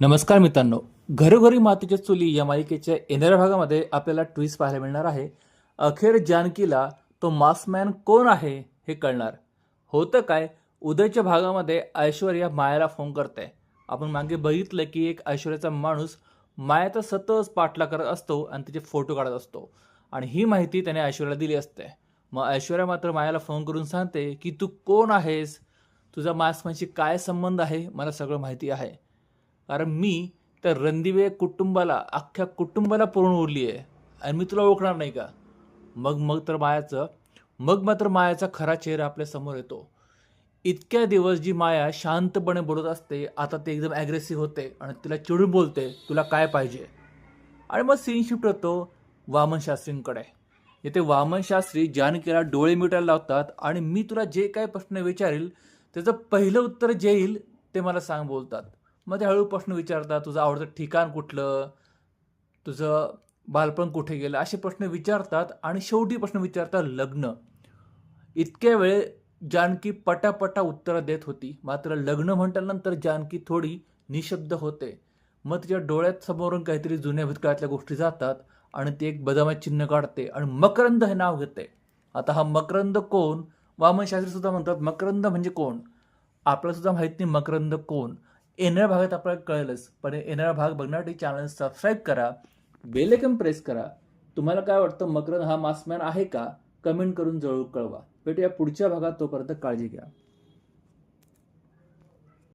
नमस्कार मित्रांनो. घरोघरी मातीच्या चुली या मालिकेच्या येणाऱ्या भागामध्ये आपल्याला ट्विस्ट पाहायला मिळणार आहे. अखेर जानकीला तो मास्कमॅन कोण आहे हे कळणार. होतं काय? उद्याच्या भागामध्ये ऐश्वर्या मायाला फोन करते. आपण मागे बघितलं की एक ऐश्वर्याचा माणूस मायाचा सतत पाठला करत असतो आणि तिचे फोटो काढत असतो. आणि ही माहिती त्याने ऐश्वर्याला दिली असते. मग ऐश्वर्या मात्र मायाला फोन करून सांगते की तू कोण आहेस? तुझा मास्कमॅनशी काय संबंध आहे? मला सगळं माहिती आहे. कारण मी त्या रणदिवे कुटुंबाला अख्ख्या कुटुंबाला पुरून उरली आहे. आणि मी तुला ओळखणार नाही का? मग मग तर मायाचं मग मात्र मायाचा खरा चेहरा आपल्यासमोर येतो. इतक्या दिवस जी माया शांतपणे बोलत असते आता ते एकदम ॲग्रेसिव्ह होते आणि तिला चिडून बोलते तुला काय पाहिजे? आणि मग सीन शिफ्ट होतो वामन शास्त्रींकडे. येथे वामन शास्त्री जानकीला डोळे मिटायला लावतात आणि मी तुला जे काय प्रश्न विचारेल त्याचं पहिलं उत्तर जे येईल ते मला सांग बोलतात. मग ते हळू प्रश्न विचारतात तुझं आवडतं ठिकाण कुठलं? तुझं बालपण कुठे गेलं? असे प्रश्न विचारतात आणि शेवटी प्रश्न विचारतात लग्न. इतक्या वेळ जानकी पटापटा उत्तरं देत होती. मात्र लग्न म्हटल्यानंतर जानकी थोडी निशब्द होते. मग तिच्या डोळ्यात समोरून काहीतरी जुन्या भूतकाळातल्या गोष्टी जातात आणि ती एक बदामात चिन्ह काढते आणि मकरंद हे नाव घेते. आता हा मकरंद कोण? वामनशास्त्री सुद्धा म्हणतात मकरंद म्हणजे कोण? आपल्याला सुद्धा माहीत नाही मकरंद कोण. येणाऱ्या भागात आपल्याला कळेलच पण येणारा भाग बघण्यासाठी चॅनल सबस्क्राईब करा बेलेकन प्रेस करा. तुम्हाला काय वाटतं मकरंद हा मास्कमॅन आहे का? कमेंट करून जरूर कळवा. भेटूया पुढच्या भागात तोपर्यंत काळजी घ्या.